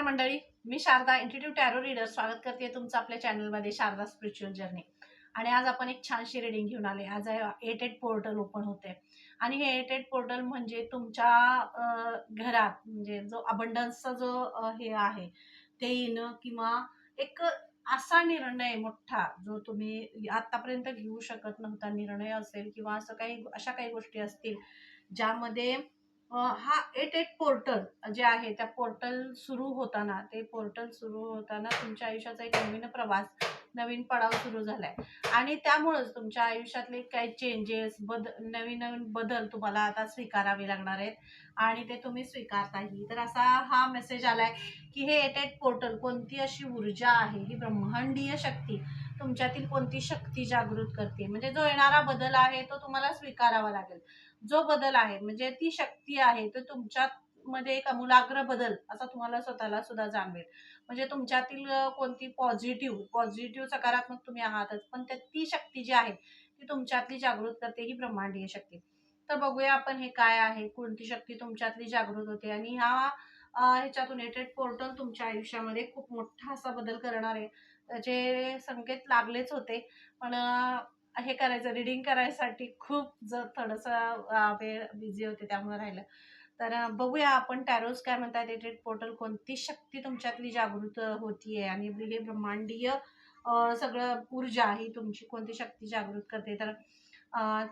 नमस्कार मंडळी. मी शारदा इंटिट्यूट टॅरो रीडर स्वागत करते तुमचं आपल्या चॅनलमध्ये शारदा स्पिरिच्युअल जर्नी आणि आज आपण एक छानशी रिडिंग घेऊन आले. आज एट एट पोर्टल ओपन होते. आणि हे एट एट पोर्टल म्हणजे तुमच्या घरात म्हणजे जो अबंडन्सचा जो हे आहे ते येणं किंवा एक असा निर्णय मोठा जो तुम्ही आतापर्यंत घेऊ शकत नव्हता निर्णय असेल किंवा असं काही अशा काही गोष्टी असतील ज्यामध्ये हा एट एट पोर्टल जे आहे त्या पोर्टल सुरू होताना ते पोर्टल सुरू होताना तुमच्या आयुष्याचा एक नवीन प्रवास नवीन पडाव सुरू झालाय. आणि त्यामुळंच तुमच्या आयुष्यातले काही चेंजेस बद नवीन नवीन बदल तुम्हाला आता स्वीकारावे लागणार आहेत. आणि ते तुम्ही स्वीकारताही तर असा हा मेसेज आलाय की हे एट एट पोर्टल कोणती अशी ऊर्जा आहे? ही ब्रह्मांडीय शक्ती तुमच्यातील कोणती शक्ती जागृत करते? म्हणजे जो येणारा बदल आहे तो तुम्हाला स्वीकारावा लागेल. जो बदल आहे म्हणजे ती शक्ती आहे तो तुमच्यात मध्ये एक अमूलाग्र बदल असा तुम्हाला स्वतःला सुद्धा जाणवेल. म्हणजे तुमच्यातील कोणती पॉझिटिव्ह पॉझिटिव्ह सकारात्मक तुम्ही आहातच पण त्या ती शक्ती जी आहे ती तुमच्यातली जागृत करते ही ब्रह्मांडीय शक्ती. तर बघूया आपण हे काय आहे कोणती शक्ती तुमच्यातली जागृत होते आणि ह्या ह्याच्यातून एटेड पोर्टल तुमच्या आयुष्यामध्ये खूप मोठा असा बदल करणार आहे. त्याचे संकेत लागलेच होते पण हे करायचं रिडिंग करायसाठी खूप जर थोडंसं वेळ बिझी होते त्यामुळे राहिलं. तर बघूया आपण टॅरोज काय म्हणतात रिलेटेड पोर्टल कोणती शक्ती तुमच्यातली जागृत होतीये आणि हे ब्रह्मांडीय सगळं ऊर्जा ही तुमची कोणती शक्ती जागृत करते. तर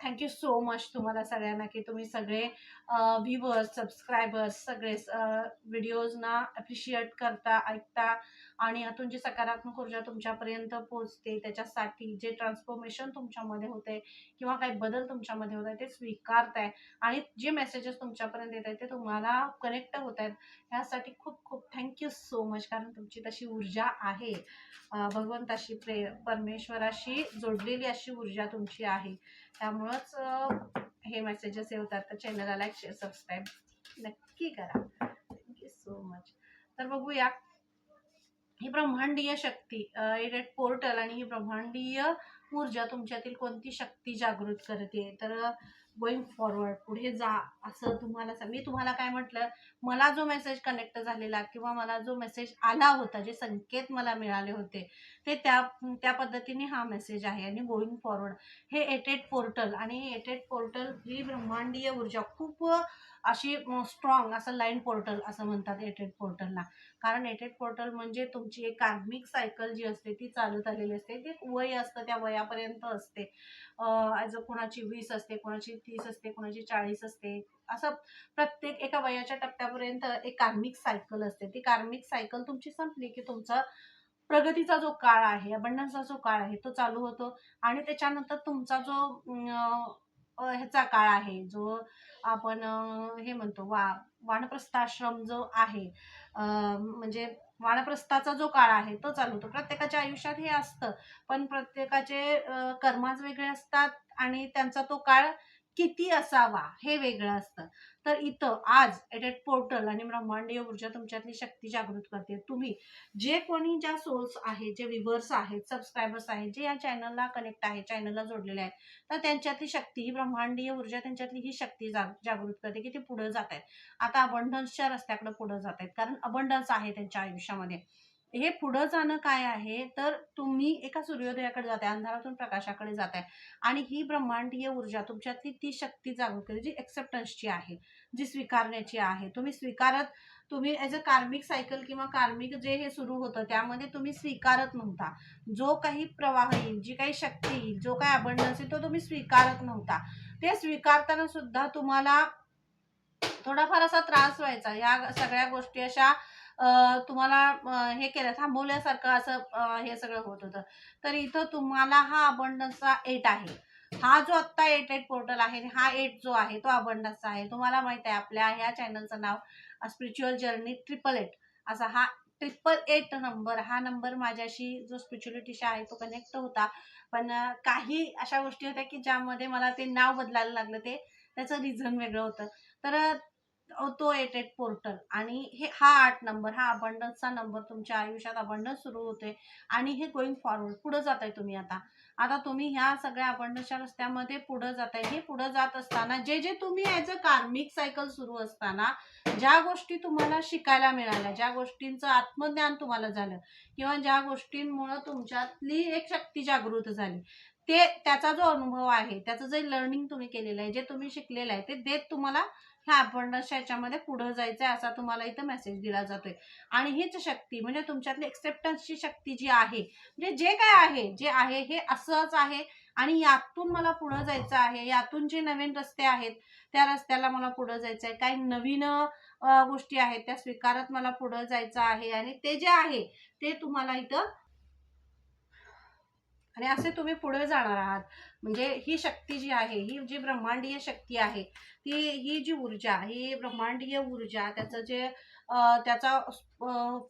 थँक्यू सो मच तुम्हाला सगळ्यांना की तुम्ही सगळे व्ह्युअर्स सबस्क्रायबर्स सगळे व्हिडिओजना अप्रिशिएट करता ऐकता. आणि यातून जी सकारात्मक ऊर्जा तुमच्यापर्यंत पोहोचते त्याच्यासाठी जे ट्रान्सफॉर्मेशन तुमच्यामध्ये होते किंवा काही बदल तुमच्यामध्ये होत आहे ते स्वीकारताय. आणि जे मेसेजेस तुमच्यापर्यंत येत आहेत ते तुम्हाला कनेक्ट होत आहेत. ह्यासाठी खूप खूप थँक्यू सो मच कारण तुमची तशी ऊर्जा आहे. भगवंताशी प्रे परमेश्वराशी जोडलेली अशी ऊर्जा तुमची आहे. त्यामुळंच हे मेसेजेस येतात तर चॅनलला लाईक शेअर सबस्क्राईब नक्की करा. थँक्यू सो मच तर बघूया ही ब्रह्मांडीय शक्ती एडेड पोर्टल आणि ही ब्रह्मांडीय ऊर्जा तुमच्यातील कोणती शक्ती जागृत करते? तर गोईंग फॉरवर्ड पुढे जा असं तुम्हाला मी तुम्हाला काय म्हटलं मला जो मेसेज कनेक्ट झालेला किंवा मला जो मेसेज आला होता जे संकेत मला मिळाले होते ते त्या त्या पद्धतीने हा मेसेज आहे आणि गोईंग फॉरवर्ड हे एटेड पोर्टल आणि एटेड पोर्टल ही ब्रह्मांडीय ऊर्जा खूप अशी स्ट्रॉंग असं लाईन पोर्टल असं म्हणतात एटेड पोर्टलला कारण एटेड पोर्टल म्हणजे तुमची एक कार्मिक सायकल जी असते ती चालत आलेली असते. ती एक वय असतं त्या वयापर्यंत असते. ॲज अ कोणाची वीस असते कोणाची तीस असते कोणाची चाळीस असते. असं प्रत्येक एका वयाच्या टप्प्यापर्यंत एक कार्मिक सायकल असते. ती कार्मिक सायकल तुमची संपली की तुमचा प्रगतीचा जो काळ आहे अबंडन्सचा जो काळ आहे तो चालू होतो. आणि त्याच्यानंतर तुमचा जो ह्याचा काळ आहे जो आपण हे म्हणतो वा वानप्रस्थाश्रम जो आहे म्हणजे वानप्रस्थाचा जो काळ आहे तो चालू होतो. प्रत्येकाच्या आयुष्यात हे असतं पण प्रत्येकाचे कर्माच वेगळे असतात आणि त्यांचा तो काळ किती असावा हे वेगळं असतं. तर इथं आज एडेड पोर्टल आणि ब्रह्मांडीय ऊर्जा तुमच्यातली शक्ती जागृत करते. तुम्ही जे कोणी ज्या सोर्स आहेत जे विवर्स आहेत सबस्क्रायबर्स आहेत जे या चॅनलला कनेक्ट आहे चॅनलला जोडलेले आहेत तर त्यांच्यातली शक्ती ही ब्रह्मांडीय ऊर्जा त्यांच्यातली ही शक्ती जागृत करते की ते पुढे जात आहेत आता अबंडन्सच्या रस्त्याकडे पुढे जात आहेत कारण अबंडन्स आहे त्यांच्या आयुष्यामध्ये. हे पुढं जाणं काय आहे? तर तुम्ही एका सूर्योदयाकडे जाताय अंधारातून प्रकाशाकडे जात आहे आणि ही ब्रह्मांडीय ऊर्जा तुमच्यातली ती शक्ती जागृत केली जी एक्सेप्टन्सची आहे जी स्वीकारण्याची आहे. तुम्ही स्वीकारत तुम्ही ॲज अ कार्मिक सायकल किंवा कार्मिक जे हे सुरू होतं त्यामध्ये तुम्ही स्वीकारत नव्हता. जो काही प्रवाह येईल जी काही शक्ती येईल जो काही अबंडन्स येईल तो तुम्ही स्वीकारत नव्हता. ते स्वीकारताना सुद्धा तुम्हाला थोडाफार असा त्रास व्हायचा. या सगळ्या गोष्टी अशा तुम्हाला हे केलं थांबवल्यासारखं असं हे सगळं होत होतं. तर इथं तुम्हाला हा अबंडन्सचा एट आहे. हा जो आत्ता एट एट पोर्टल आहे हा एट जो आहे तो अबंडन्सचा आहे. तुम्हाला माहीत आहे आपल्या ह्या चॅनलचं नाव स्पिरिच्युअल जर्नी ट्रिपल एट. असा हा ट्रिपल एट नंबर हा नंबर माझ्याशी जो स्पिरिच्युअलिटीशी आहे तो कनेक्ट होता. पण काही अशा गोष्टी होत्या की ज्यामध्ये मला ते नाव बदलायला लागलं ते त्याचं रिझन वेगळं होतं. तर अ, तो एट एट पोर्टल. आणि हे हा आठ नंबर हा अबंडन्सचा नंबर तुमच्या आयुष्यात अबंडन्स सुरू होते आणि हे गोईंग फॉरवर्ड पुढे जात आहे तुम्ही आता. आता तुम्ही ह्या सगळ्या अबंडन्सच्या रस्त्यामध्ये पुढे जात आहे हे पुढे जात असताना जे जे तुम्ही ॲज अ कार्मिक सायकल सुरू असताना ज्या गोष्टी तुम्हाला शिकायला मिळाल्या ज्या गोष्टींचं आत्मज्ञान तुम्हाला झालं किंवा ज्या गोष्टींमुळं तुमच्यातली एक शक्ती जागृत झाली ते त्याचा जो अनुभव आहे त्याचं जे लर्निंग तुम्ही केलेलं आहे जे तुम्ही शिकलेलं आहे ते देत तुम्हाला ह्या अबंडन्सच्या याच्यामध्ये पुढे जायचं आहे असा तुम्हाला इथं मेसेज दिला जातोय. आणि हीच शक्ती म्हणजे तुमच्यातली एक्सेप्टन्सची शक्ती जी आहे म्हणजे जे काय आहे जे आहे हे असंच आहे. आणि यातून मला पुढं जायचं आहे यातून जे नवीन रस्ते आहेत त्या रस्त्याला मला पुढं जायचं आहे. काही नवीन गोष्टी आहेत त्या स्वीकारत मला पुढं जायचं आहे. आणि ते जे आहे ते तुम्हाला इथं आणि असे तुम्ही पुढे जाणार आहात. म्हणजे ही शक्ती जी आहे ही जी ब्रह्मांडीय शक्ती आहे ती ही जी ऊर्जा ही ब्रह्मांडीय ऊर्जा त्याचं जे त्याचा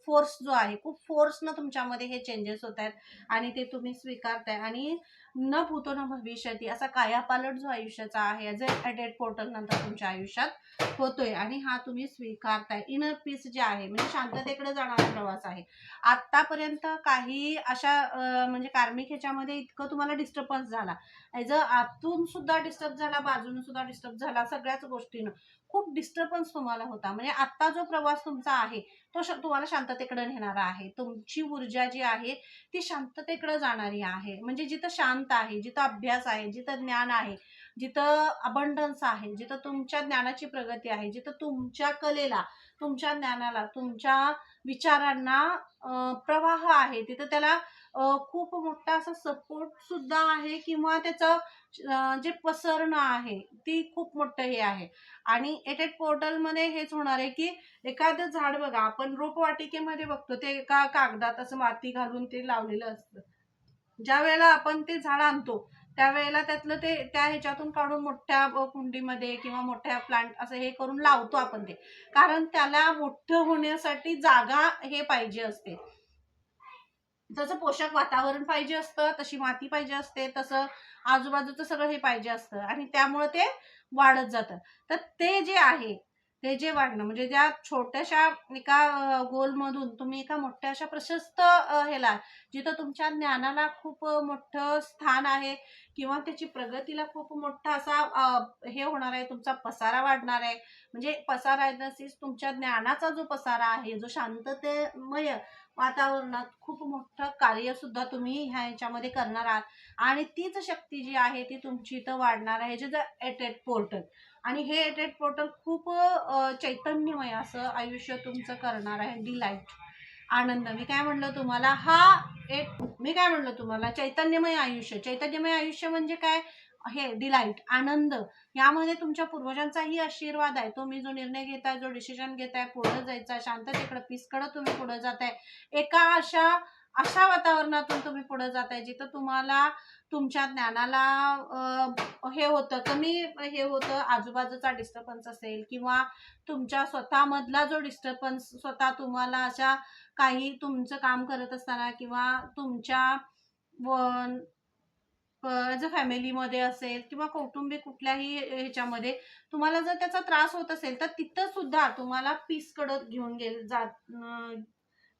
फोर्स जो आहे खूप फोर्सनं तुमच्यामध्ये हे चेंजेस होत आहेत आणि ते तुम्ही स्वीकारताय. आणि न भूतो न भविष्यती असा कायापालट जो आयुष्याचा आहे जे ॲडेट पोर्टल नंतर तुमच्या आयुष्यात होतोय. आणि हा तुम्ही स्वीकारताय. इनर पीस जे आहे म्हणजे शांततेकडे जाणारा प्रवास आहे. आतापर्यंत काही अशा म्हणजे कार्मिक ह्याच्यामध्ये इतकं तुम्हाला डिस्टर्बन्स झाला. ॲज अ आतून सुद्धा डिस्टर्ब झाला बाजून सुद्धा डिस्टर्ब झाला सगळ्याच गोष्टीनं. खूप डिस्टर्बन्स तुम्हाला होता. म्हणजे आत्ता जो प्रवास तुमचा आहे तो श तुम्हाला शांततेकडे नेणारा आहे. तुमची ऊर्जा जी आहे ती शांततेकडे जाणारी आहे. म्हणजे जिथं शांत आहे जिथं अभ्यास आहे जिथं ज्ञान आहे जिथं अबंडन्स आहे जिथं तुमच्या ज्ञानाची प्रगती आहे जिथं तुमच्या कलेला तुमच्या ज्ञानाला तुमच्या विचारांना प्रवाह आहे तिथं त्याला खूप मोठा असा सपोर्ट सुद्धा आहे किंवा त्याचं जे पसरणं आहे ती खूप मोठं हे आहे. आणि एटेट पोर्टलमध्ये हेच होणार आहे की एखादं झाड बघा आपण रोपवाटिकेमध्ये बघतो ते एका कागदात असं माती घालून ते लावलेलं असतं. ज्या वेळेला आपण ते झाड आणतो त्यावेळेला त्यातलं ते त्या ह्याच्यातून काढून मोठ्या कुंडीमध्ये किंवा मोठ्या प्लांट असं हे करून लावतो आपण ते. कारण त्याला मोठं होण्यासाठी जागा हे पाहिजे असते. जसं पोषक वातावरण पाहिजे असतं तशी माती पाहिजे असते तसं आजूबाजूचं सगळं हे पाहिजे असतं आणि त्यामुळं ते वाढत जातं. तर ते जे आहे ते जे वाढणं म्हणजे ज्या छोट्याशा एका गोलमधून तुम्ही एका मोठ्या अशा प्रशस्त ह्याला जिथं तुमच्या ज्ञानाला खूप मोठं स्थान आहे किंवा त्याची प्रगतीला खूप मोठा असा हे होणार आहे तुमचा पसारा वाढणार आहे म्हणजे पसारा द तुमच्या ज्ञानाचा जो पसारा आहे जो शांततेमय वातावरणात खूप मोठं कार्य सुद्धा तुम्ही ह्या ह्याच्यामध्ये करणार आहात. आणि तीच शक्ती जी आहे ती तुमची इथं वाढणार आहे जे द एटेड पोर्टल आणि हे एटेड पोर्टल खूप चैतन्यमय असं आयुष्य तुमचं करणार आहे. डिलाईट आनंद. मी काय म्हणलं तुम्हाला? हा एक मी काय म्हणलं तुम्हाला? चैतन्यमय आयुष्य. चैतन्यमय आयुष्य म्हणजे काय? हे डिलाईट आनंद यामध्ये तुमच्या पूर्वजांचाही आशीर्वाद आहे. तुम्ही जो निर्णय घेताय जो डिसिजन घेताय पुढे जायचा शांततेकडे पीसकडे तुम्ही पुढे जाताय. एका अशा अशा वातावरणातून तुम्ही पुढे जाताय जिथं तुम्हाला तुमच्या ज्ञानाला हे होतं कमी हे होतं आजूबाजूचा डिस्टर्बन्स असेल किंवा तुमच्या स्वतःमधला जो डिस्टर्बन्स स्वतः तुम्हाला अशा काही तुमचं काम करत असताना किंवा तुमच्या ॲज अ फॅमिलीमध्ये असेल किंवा कौटुंबिक कुठल्याही ह्याच्यामध्ये तुम्हाला जर त्याचा त्रास होत असेल तर तिथं सुद्धा तुम्हाला पीसकडं घेऊन गेल जात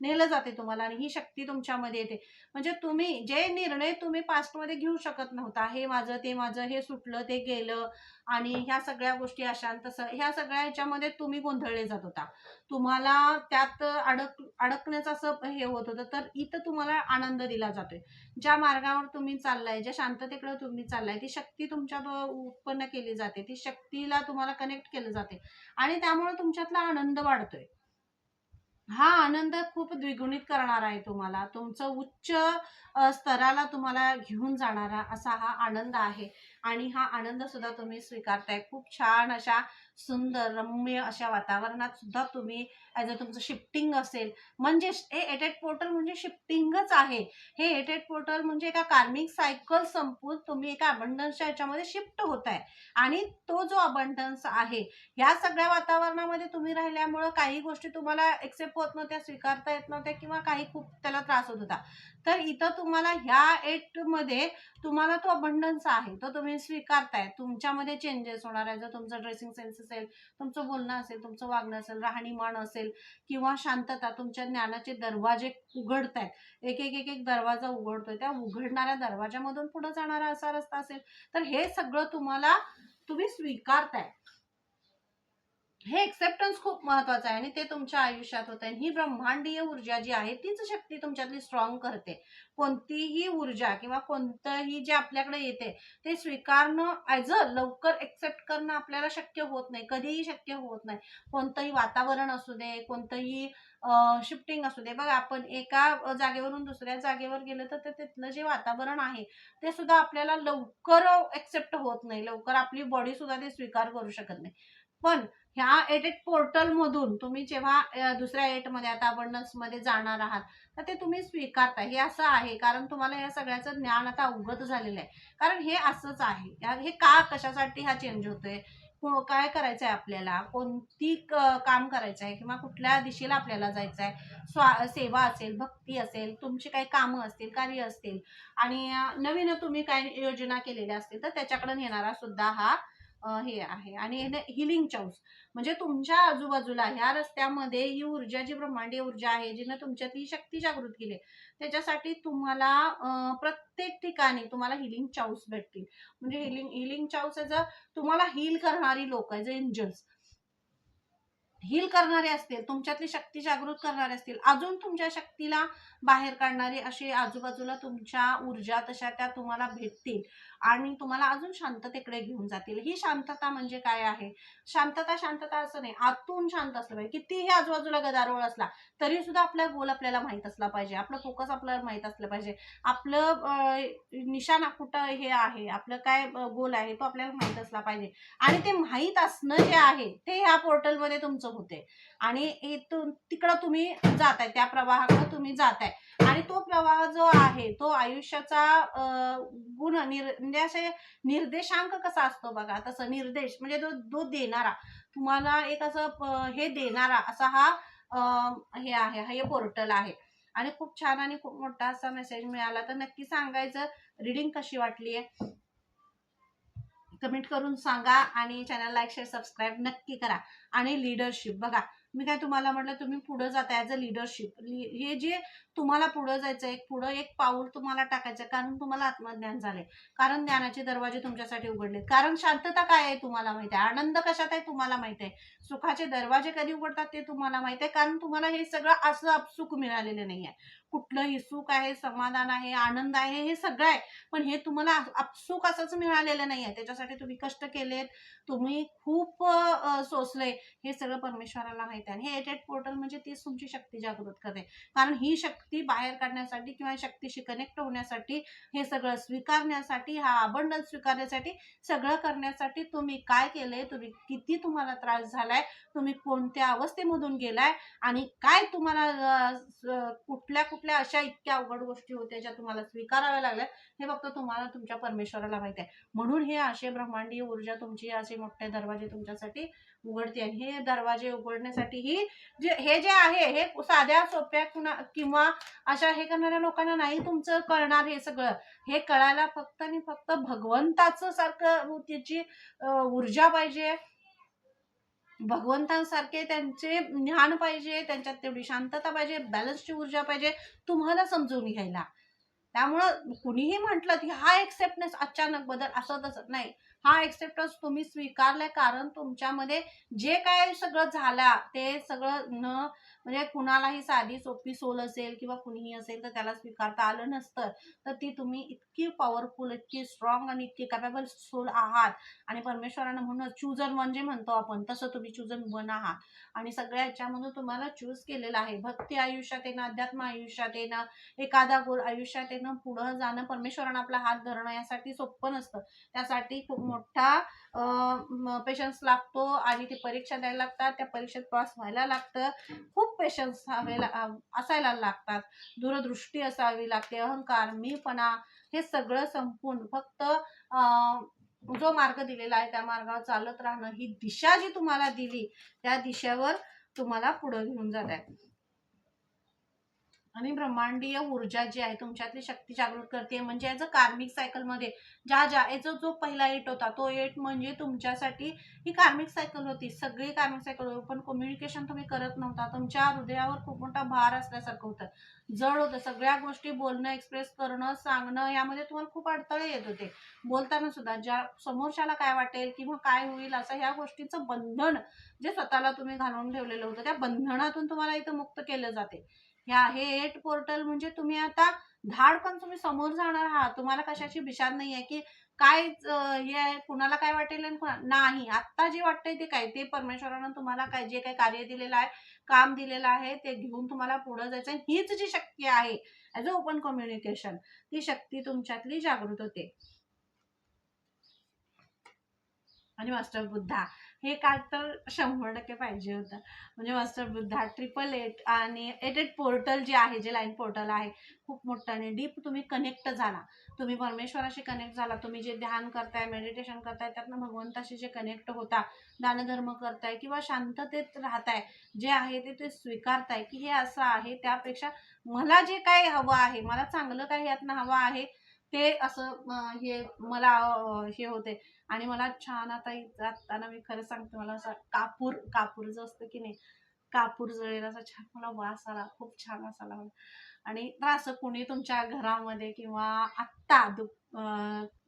नेलं जाते तुम्हाला आणि ही शक्ती तुमच्यामध्ये येते. म्हणजे तुम्ही जे निर्णय तुम्ही पास्टमध्ये घेऊ शकत नव्हता हे माझं ते माझं हे सुटलं ते गेलं आणि ह्या सगळ्या गोष्टी अशा तसं ह्या सगळ्या ह्याच्यामध्ये तुम्ही गोंधळले जात होता. तुम्हाला त्यात अडक अडकण्याचं असं हे होत होतं तर इथं तुम्हाला आनंद दिला जातोय. ज्या मार्गावर तुम्ही चाललाय ज्या शांततेकडे तुम्ही चाललाय ती शक्ती तुमच्या उत्पन्न केली जाते. ती शक्तीला तुम्हाला कनेक्ट केलं जाते आणि त्यामुळे तुमच्यातला आनंद वाढतोय. हा आनंद खूप द्विगुणित करणारा आहे तुम्हाला. तुमचं उच्च स्तराला तुम्हाला घेऊन जाणारा असा हा आनंद आहे. आणि हा आनंद सुद्धा तुम्ही स्वीकारताय. खूप छान अशा सुंदर रम्य अशा वातावरणात सुद्धा तुम्ही ॲज अ तुमचं शिफ्टिंग असेल. म्हणजे हे एटेड पोर्टल म्हणजे शिफ्टिंगच आहे. हे एटेड पोर्टल म्हणजे एका कार्मिक सायकल संपून तुम्ही एका अबंडन्सच्या ह्याच्यामध्ये शिफ्ट होत आहे. आणि तो जो अबंडन्स आहे ह्या सगळ्या वातावरणामध्ये तुम्ही राहिल्यामुळं काही गोष्टी तुम्हाला एक्सेप्ट होत नव्हत्या स्वीकारता येत नव्हत्या किंवा काही खूप त्याला त्रास होत होता. तर इथं तुम्हाला ह्या एटमध्ये तुम्हाला तो अबंडन्स आहे. तो तुम्ही स्वीकारताय. तुमच्यामध्ये चेंजेस होणार आहे. जर तुमचं ड्रेसिंग सेन्स असेल तुमचं बोलणं असेल तुमचं वागणं असेल राहणीमान असेल किंवा शांतता तुमच्या ज्ञानाचे दरवाजे उघडत आहेत एक एक एक एक दरवाजा उघडतोय. त्या उघडणाऱ्या दरवाजामधून पुढे जाणारा असा रस्ता असेल. तर हे सगळं तुम्हाला तुम्ही स्वीकारताय. हे एक्सेप्टन्स खूप महत्वाचं आहे आणि ते तुमच्या आयुष्यात होत आहे ही ब्रह्मांडीय ऊर्जा जी आहे तीच शक्ती तुमच्यातली स्ट्रॉंग करते. कोणतीही ऊर्जा किंवा कोणतंही जे आपल्याकडे येते ते स्वीकारणं ॲज अ लवकर एक्सेप्ट करणं आपल्याला शक्य होत नाही. कधीही शक्य होत नाही. कोणतंही वातावरण असू दे कोणतंही शिफ्टिंग असू दे. बघा आपण एका जागेवरून दुसऱ्या जागेवर गेलं तर ते तिथलं जे वातावरण आहे ते सुद्धा आपल्याला लवकर एक्सेप्ट होत नाही. लवकर आपली बॉडी सुद्धा ते स्वीकार करू शकत नाही. पण ह्या एडेट एट पोर्टल मधून तुम्ही जेव्हा दुसऱ्या एटमध्ये आता abundance मध्ये जाणार आहात तर ते तुम्ही स्वीकारता हे असं आहे कारण तुम्हाला या सगळ्याचं ज्ञान आता अवगत झालेलं आहे. कारण हे असंच आहे. हे का कशासाठी हा चेंज होतोय? काय करायचं आहे आपल्याला? कोणती काम करायचं आहे किंवा कुठल्या दिशेला आपल्याला जायचं आहे स्वा सेवा असेल भक्ती असेल तुमची काही कामं असतील कार्य असतील आणि नवीन तुम्ही काय योजना केलेल्या असतील तर त्याच्याकडे नेणारा सुद्धा हा हे आहे. आणि हिलिंग चौस म्हणजे तुमच्या आजूबाजूला ह्या रस्त्यामध्ये ही ऊर्जा जी ब्रह्मांडीय ऊर्जा आहे जिनं तुमच्यात ही शक्ती जागृत केली आहे, त्याच्यासाठी तुम्हाला प्रत्येक ठिकाणी तुम्हाला हिलिंग चाऊस भेटतील. म्हणजे हिलिंग हिलिंग चाऊस तुम्हाला हील करणारी लोक आहे जे एंजल्स हील करणारे असतील तुमच्यातली शक्ती जागृत करणारे असतील अजून तुमच्या शक्तीला बाहेर काढणारी अशी आजूबाजूला तुमच्या ऊर्जा तशा त्या तुम्हाला भेटतील. आणि तुम्हाला अजून शांततेकडे घेऊन जातील. ही शांतता म्हणजे काय आहे? शांतता शांतता असं नाही. आतून शांत असलं पाहिजे. कितीही आजूबाजूला गदारोळ असला तरी सुद्धा आपला गोल आपल्याला माहीत असला पाहिजे. आपलं फोकस आपल्याला माहीत असलं पाहिजे. आपलं निशाणा कुठं हे आहे? आपलं काय गोल आहे? तो आपल्याला माहीत असला पाहिजे. आणि ते माहीत असणं जे आहे ते ह्या पोर्टलमध्ये तुमचं होते. आणि इथून तिकडं तुम्ही जाताय. त्या प्रवाहाकडे तुम्ही जाताय. आणि तो प्रवाह जो आहे तो आयुष्याचा गुण निर म्हणजे असे निर्देशांक कसा असतो बघा? तसं निर्देश म्हणजे तो तो देणारा. तुम्हाला एक असं हे देणारा असा हा हे आहे हे पोर्टल आहे. आणि खूप छान आणि खूप मोठा असा मेसेज मिळाला. तर नक्की सांगायचं रिडिंग कशी वाटली आहे? कमेंट करून सांगा आणि चॅनल लाईक शेअर सबस्क्राईब नक्की करा. आणि लिडरशिप बघा मी काय तुम्हाला म्हटलं तुम्ही पुढे जाता ॲज अ लिडरशिप हे जे तुम्हाला पुढे जायचं आहे पुढं एक पाऊल तुम्हाला टाकायचं आहे कारण तुम्हाला आत्मज्ञान झाले कारण ज्ञानाचे दरवाजे तुमच्यासाठी उघडले कारण शांतता काय आहे तुम्हाला माहिती आहे? आनंद कशात आहे तुम्हाला माहिती आहे? सुखाचे दरवाजे कधी उघडतात ते तुम्हाला माहिती आहे? कारण तुम्हाला हे सगळं असं अपसुख मिळालेलं नाही आहे. कुठलंही सुख आहे समाधान आहे आनंद आहे हे सगळं आहे. पण हे तुम्हाला अपसुख असंच मिळालेलं नाही आहे. त्याच्यासाठी तुम्ही कष्ट केलेत. तुम्ही खूप सोसले. हे सगळं परमेश्वराला माहिती आहे. आणि हे एटेड पोर्टल म्हणजे तीच तुमची शक्ती जागृत करते. कारण ही शक्ती बाहेर काढण्यासाठी किंवा शक्तीशी कनेक्ट होण्यासाठी हे सगळं स्वीकारण्यासाठी हा अबंडन स्वीकारण्यासाठी सगळं करण्यासाठी तुम्ही काय केलंय? तुम्ही किती तुम्हाला त्रास झालाय? तुम्ही कोणत्या अवस्थेमधून गेलाय? आणि काय तुम्हाला कुठल्या कुठल्या अशा इतक्या अवघड गोष्टी होत्या ज्या तुम्हाला स्वीकाराव्या लागल्या? हे फक्त तुम्हाला तुमच्या परमेश्वराला माहिती आहे. म्हणून हे असे ब्रह्मांडीय ऊर्जा तुमची असे मोठे दरवाजे तुमच्यासाठी उघडते आणि हे दरवाजे उघडण्यासाठी ही जे हे जे आहे हे साध्या सोप्या कुणा किंवा अशा हे करणाऱ्या लोकांना नाही तुमचं कळणार हे सगळं. हे कळायला फक्त आणि फक्त भगवंताचं सारखं त्याची ऊर्जा पाहिजे. भगवंतांसारखे त्यांचे ज्ञान पाहिजे त्यांच्यात तेवढी शांतता पाहिजे बॅलन्सची ऊर्जा पाहिजे तुम्हाला समजून घ्यायला. त्यामुळं कुणीही म्हटलं की हा एक्सेप्टनेस अचानक बदल असं तसं नाही. हा एक्सेप्टन्स तुम्ही स्वीकारलाय कारण तुमच्यामध्ये जे काय सगळं झालं ते सगळं न म्हणजे कुणालाही साधी सोपी सोल असेल किंवा कुणीही असेल तर त्याला स्वीकारता आलं नसतं तर ती तुम्ही इतकी पॉवरफुल इतकी स्ट्रॉंग आणि इतकी कॅपेबल सोल आहात. आणि परमेश्वरानं म्हणून चूजन म्हणजे म्हणतो आपण तसं तुम्ही चूजन वन आहात. आणि सगळ्या याच्यामधून तुम्हाला चूज केलेलं आहे. भक्ती आयुष्यात येणं अध्यात्म आयुष्यात येणं एखादा गोल आयुष्यात येणं पुढं जाणं परमेश्वरानं आपला हात धरणं यासाठी सोपं नसतं. त्यासाठी खूप मोठा पेशन्स लागतो आणि ती परीक्षा द्यायला लागतात. त्या परीक्षेत पास व्हायला लागतं. खूप पेशन्स हवे असायला लागतात. दूरदृष्टी असावी लागते. अहंकार मीपणा हे सगळं संपून फक्त जो मार्ग दिलेला आहे त्या मार्गावर चालत राहणं ही दिशा जी तुम्हाला दिली त्या दिशेवर तुम्हाला पुढे घेऊन जात आहे. आणि ब्रह्मांडीय ऊर्जा जी आहे तुमच्यातली शक्ती जागृत करते. म्हणजे ॲज अ कार्मिक सायकलमध्ये ज्या ज्या याचा जो पहिला एट होता तो एट म्हणजे तुमच्यासाठी ही कार्मिक सायकल होती. सगळी कार्मिक सायकल होती. पण कम्युनिकेशन तुम्ही करत नव्हता. तुमच्या हृदयावर खूप मोठा भार असल्यासारखं होतं. जड होतं. सगळ्या गोष्टी बोलणं एक्सप्रेस करणं सांगणं यामध्ये तुम्हाला खूप अडथळे येत होते. बोलताना सुद्धा ज्या समोरच्याला काय वाटेल किंवा काय होईल असं ह्या गोष्टीचं बंधन जे स्वतःला तुम्ही घालून ठेवलेलं होतं त्या बंधनातून तुम्हाला इथं मुक्त केलं जाते. ह्या हे एट पोर्टल म्हणजे तुम्ही आता धाड पण तुम्ही समोर जाणार आहात. तुम्हाला कशाची विचार नाही आहे की काय हे आहे कुणाला काय वाटेल नाही. आत्ता जे वाटतंय ते काय? ते परमेश्वरानं तुम्हाला काय जे काही कार्य दिलेलं आहे काम दिलेलं आहे ते घेऊन तुम्हाला पुढे जायचं हीच जी शक्ती आहे ऍज अ ओपन कम्युनिकेशन ती शक्ती तुमच्यातली जागृत होते. आणि मास्टर बुद्धा हे काय तर शंभर टक्के पाहिजे होतं. म्हणजे मास्टर बुद्धा ट्रिपल एट आणि एट एट पोर्टल जे आहे जे लाईन पोर्टल आहे खूप मोठं आणि डीप तुम्ही कनेक्ट झाला. तुम्ही परमेश्वराशी कनेक्ट झाला तुम्ही जे ध्यान करताय मेडिटेशन करताय त्यातनं भगवंताशी जे कनेक्ट होता दानधर्म करताय किंवा शांततेत राहताय जे आहे ते ते स्वीकारताय की हे असं आहे त्यापेक्षा मला जे काही हवं आहे मला चांगलं काही यातनं हवं आहे ते असं हे मला हे होते. आणि मला छान आता जाताना मी खरं सांगते मला असं कापूर कापूर जो असतं की नाही कापूर जळेल असा छान मला वास आला खूप छान असाला आणि तर असं कुणी तुमच्या घरामध्ये किंवा आत्ता दु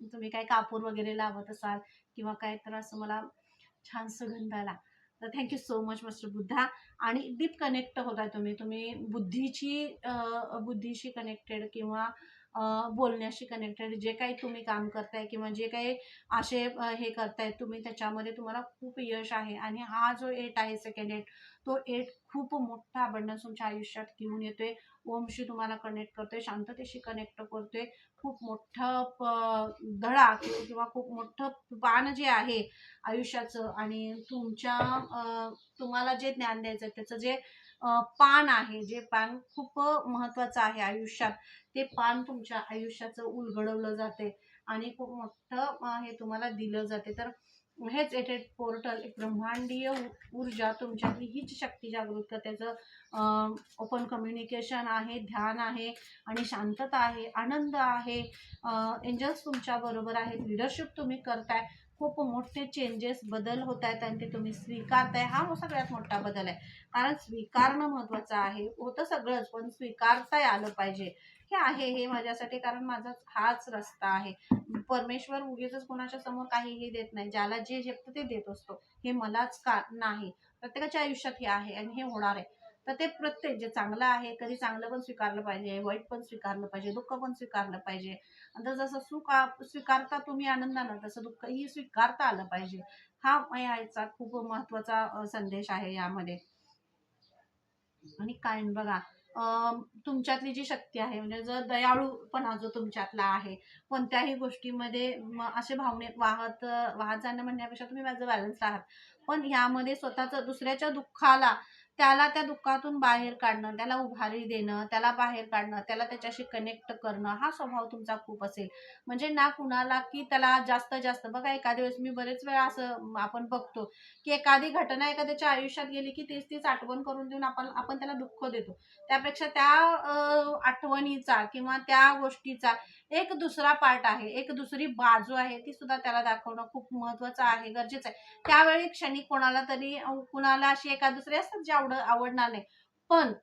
तुम्ही काय कापूर वगैरे लावत असाल किंवा काय तर असं मला छान सुगंध आला. तर thank you so much mister Buddha. आणि डीप कनेक्ट होताय तुम्ही. तुम्ही बुद्धीची बुद्धीशी कनेक्टेड किंवा बोलण्याशी कनेक्टेड जे काही तुम्ही काम करताय किंवा जे काही असे हे करताय तुम्ही त्याच्यामध्ये तुम्हाला खूप यश आहे. आणि हा जो एट आहे सेकंड एट तो एट खूप मोठा अबंडन्स तुमच्या आयुष्यात घेऊन येतोय. ओमशी तुम्हाला कनेक्ट करतोय शांततेशी कनेक्ट करतोय. खूप मोठं प- धडा किंवा खूप मोठं पान जे आहे आयुष्याचं आणि तुमच्या तुम्हाला जे ज्ञान द्यायचं आहे त्याचं जे पान आहे जे पान खूप महत्वाचं आहे आयुष्यात. ते पान तुमच्या आयुष्याचं उलगडवलं जाते आणि खूप मोठं हे तुम्हाला दिलं जाते. तर हेच एट एट पोर्टल एक ब्रह्मांडीय ऊर्जा तुमच्यातली हीच शक्ती जागृत त्याचं ओपन कम्युनिकेशन आहे ध्यान आहे आणि शांतता आहे आनंद आहे एंजल्स तुमच्याबरोबर आहेत लिडरशिप तुम्ही करताय खूप मोठे चेंजेस बदल होत आहेत आणि ते तुम्ही स्वीकारताय. हा हो सगळ्यात मोठा बदल आहे. कारण स्वीकारणं महत्वाचं आहे. होतं सगळंच पण स्वीकारताय आलं पाहिजे. हे आहे हे माझ्यासाठी कारण माझा हाच रस्ता आहे. परमेश्वर उगीच कोणाच्या समोर काहीही देत नाही. ज्याला जे झेपतं ते देत असतो. हे मलाच का नाही? प्रत्येकाच्या आयुष्यात हे आहे आणि हे होणार आहे. तर ते प्रत्येक जे चांगलं आहे कधी चांगलं पण स्वीकारलं पाहिजे वाईट पण स्वीकारलं पाहिजे दुःख पण स्वीकारलं पाहिजे. आता जसं सुख स्वीकारता तुम्ही आनंदानं तसं दुःखही स्वीकारता आलं पाहिजे. हा याचा खूप महत्त्वाचा संदेश आहे यामध्ये. आणि काय बघा अं, तुमच्यातली जी शक्ती आहे म्हणजे जर दयाळूपणा जो तुमच्यातला आहे कोणत्याही गोष्टीमध्ये असे भावने वाहत वाहत जाणं म्हणण्यापेक्षा तुम्ही माझं बॅलन्स आहात पण यामध्ये स्वतःच दुसऱ्याच्या दुःखाला त्याला त्या दुःखातून बाहेर काढणं त्याला उभारी देणं त्याला बाहेर काढणं त्याला त्याच्याशी कनेक्ट करणं हा स्वभाव तुमचा खूप असेल. म्हणजे ना कुणाला की त्याला जास्त जास्त बघा एखाद्या वेळेस मी बरेच वेळा असं आपण बघतो की एखादी घटना एखाद्याच्या आयुष्यात गेली की तीच तीच आठवण करून देऊन आपण आपण त्याला दुःख देतो. त्यापेक्षा त्या आठवणीचा किंवा त्या गोष्टीचा एक दुसरा पार्ट आहे एक दुसरी बाजू आहे ती सुद्धा त्याला दाखवणं खूप महत्वाचं आहे गरजेचं आहे. त्यावेळी क्षणिक कोणाला तरी कुणाला अशी एका दुसरी असतात जे आवड आवडणार नाही. पण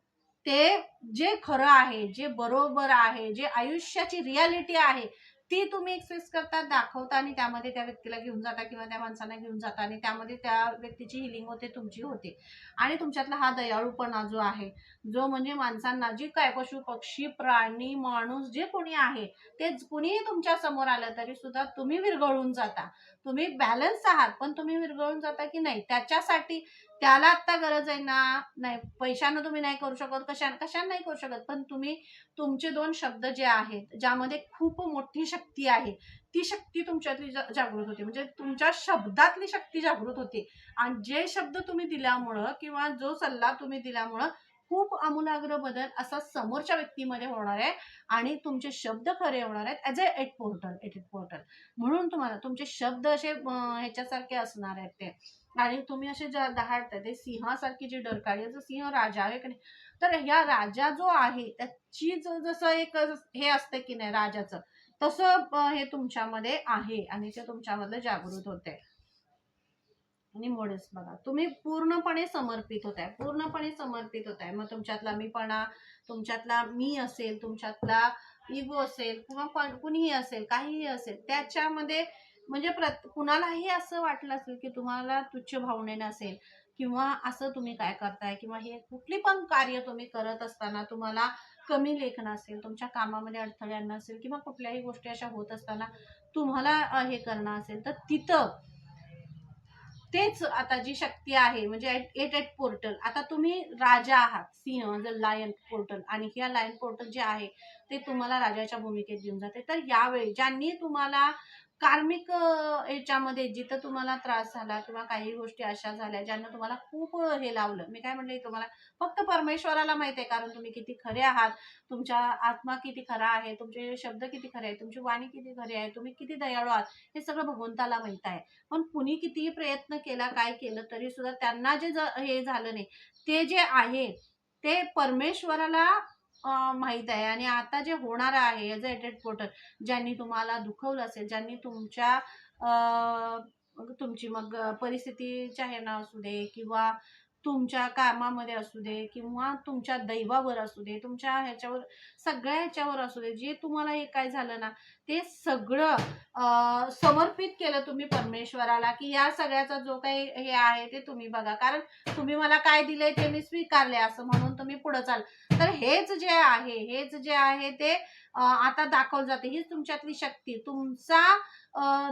ते जे खरं आहे जे बरोबर आहे जे आयुष्याची रियालिटी आहे ती तुम्ही एक्सप्रेस करता दाखवता आणि त्यामध्ये त्या व्यक्तीला घेऊन जाता किंवा त्या माणसांना घेऊन जाता आणि त्यामध्ये त्या व्यक्तीची हिलिंग होते तुमची होते. आणि तुमच्यातला हा दयाळूपणा जो आहे जो म्हणजे माणसांना जी काय पशु पक्षी प्राणी माणूस जे कोणी आहे ते कुणीही तुमच्यासमोर आलं तरी सुद्धा तुम्ही विरघळून जाता. तुम्ही बॅलन्स आहात पण तुम्ही विरघळून जाता की नाही? त्याच्यासाठी त्याला आत्ता गरज आहे ना नाही पैशानं तुम्ही नाही करू शकत कशा कशाने नाही करू शकत पण तुम्ही तुमचे दोन शब्द जे आहेत ज्यामध्ये खूप मोठी शक्ती आहे ती शक्ती तुमच्यातली जागृत होते. म्हणजे तुमच्या शब्दातली शक्ती जागृत होते. आणि जे शब्द तुम्ही दिल्यामुळं किंवा जो सल्ला तुम्ही दिल्यामुळं खूप आमूलाग्र बदल असा समोरच्या व्यक्तीमध्ये होणार आहे आणि तुमचे शब्द खरे होणार आहेत as a eight portal eight eight portal म्हणून तुम्हाला तुमचे शब्द असे ह्याच्यासारखे असणार आहेत ते. आणि तुम्ही असे ज्या दहाडताय ते सिंहासारखी जी डरकाळी जो सिंह राजा आहे की नाही तर ह्या राजा जो आहे त्याची जसं एक हे असतं की नाही राजाचं तसं हे तुमच्यामध्ये आहे आणि ते तुमच्यामधलं जागृत होते आणि मोडेस बघा तुम्ही पूर्णपणे समर्पित होत आहे पूर्णपणे समर्पित होत आहे मग तुमच्यातला मीपणा तुमच्यातला मी असेल तुमच्यातला इगो असेल किंवा कुणीही असेल काहीही असेल त्याच्यामध्ये म्हणजे प्रत कुणालाही असं वाटलं असेल की तुम्हाला तुच्छ भावनेनं असेल किंवा असं तुम्ही काय करताय किंवा हे कुठली पण कार्य तुम्ही करत असताना तुम्हाला कमी लेखन असेल तुमच्या कामामध्ये अडथळे आणणं असेल किंवा कुठल्याही गोष्टी अशा होत असताना तुम्हाला हे करणं असेल तर तिथं तेच आता जी शक्ती आहे म्हणजे एट एट पोर्टल. आता तुम्ही राजा आहात सिंह म्हणजे लायन पोर्टल. आणि ह्या लायन पोर्टल जे आहे ते तुम्हाला राजाच्या भूमिकेत घेऊन जाते. तर यावेळी ज्यांनी तुम्हाला कार्मिक याच्यामध्ये जिथं तुम्हाला त्रास झाला किंवा काही गोष्टी अशा झाल्या ज्यांना तुम्हाला खूप हे लावलं. मी काय म्हणले तुम्हाला फक्त परमेश्वराला माहिती आहे कारण तुम्ही किती खरे आहात. तुमच्या आत्मा किती खरा आहे तुमचे शब्द किती खरे आहेत तुमची वाणी किती खरी आहे तुम्ही किती दयाळू आहात हे सगळं भगवंताला माहीत आहे. पण कुणी कितीही प्रयत्न केला काय केलं तरी सुद्धा त्यांना जे ज- हे झालं नाही. ते जे आहे ते परमेश्वराला माहीत आहे. आणि आता जे होणार आहे एज अ एटेड पोर्टल ज्यांनी तुम्हाला दुखवलं असेल ज्यांनी तुमच्या मग तुमची मग परिस्थितीच्या ह्यानं असू दे किंवा तुमच्या कामामध्ये असू दे किंवा तुमच्या दैवावर असू दे तुमच्या ह्याच्यावर सगळ्या ह्याच्यावर असू दे जे तुम्हाला हे काय झालं ना ते सगळं समर्पित केलं तुम्ही परमेश्वराला की या सगळ्याचा जो काही हे आहे ते तुम्ही बघा. कारण तुम्ही मला काय दिलंय ते मी स्वीकारले असं म्हणून तुम्ही पुढे चाल. तर हेच जे आहे हेच जे आहे ते आता दाखवलं जाते. हीच तुमच्यातली शक्ती. तुमचा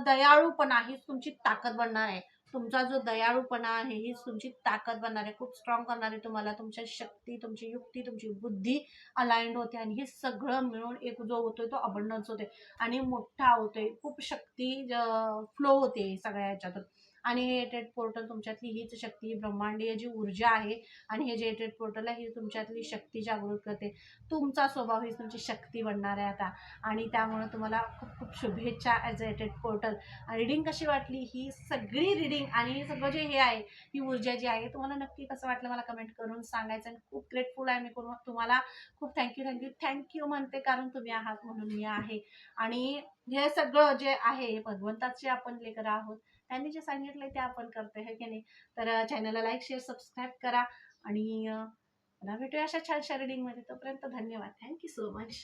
दयाळूपणा हीच तुमची ताकद बनणार आहे. तुमचा जो दयाळूपणा आहे हीच तुमची ताकद बनणार आहे खूप स्ट्रॉंग करणार आहे तुम्हाला तुमच्या शक्ती तुमची युक्ती तुमची बुद्धी अलाइंड होते आणि हे सगळं मिळून एक जो होतोय तो अबंडन्स होते आणि मोठा होतोय. खूप शक्ती फ्लो होते सगळ्या ह्याच्यातून. आणि हे एटेड पोर्टल तुमच्यातली हीच शक्ती ब्रह्मांडीय जी ऊर्जा आहे आणि हे जे एटेड पोर्टल आहे ही तुमच्यातली शक्ती जागृत करते. तुमचा स्वभाव ही तुमची शक्ती बनणार आहे आता. आणि त्यामुळे तुम्हाला खूप खूप शुभेच्छा ॲज अ एटेड पोर्टल रिडिंग कशी वाटली? ही सगळी रिडिंग आणि हे सगळं जे हे आहे ही ऊर्जा जी आहे तुम्हाला नक्की कसं वाटलं मला कमेंट करून सांगायचं आणि खूप ग्रेटफुल आहे मी करून तुम्हाला खूप थँक्यू थँक्यू थँक्यू म्हणते कारण तुम्ही आहात म्हणून मी आहे. आणि हे सगळं जे आहे हे भगवंताचे आपण लेकर आहोत. त्यांनी जे सांगितलंय ते आपण करतोय हे की नाही? तर चॅनलला लाईक शेअर सबस्क्राईब करा आणि पुन्हा भेटूया अशा छानशा रिडिंगमध्ये तोपर्यंत धन्यवाद. Thank you so much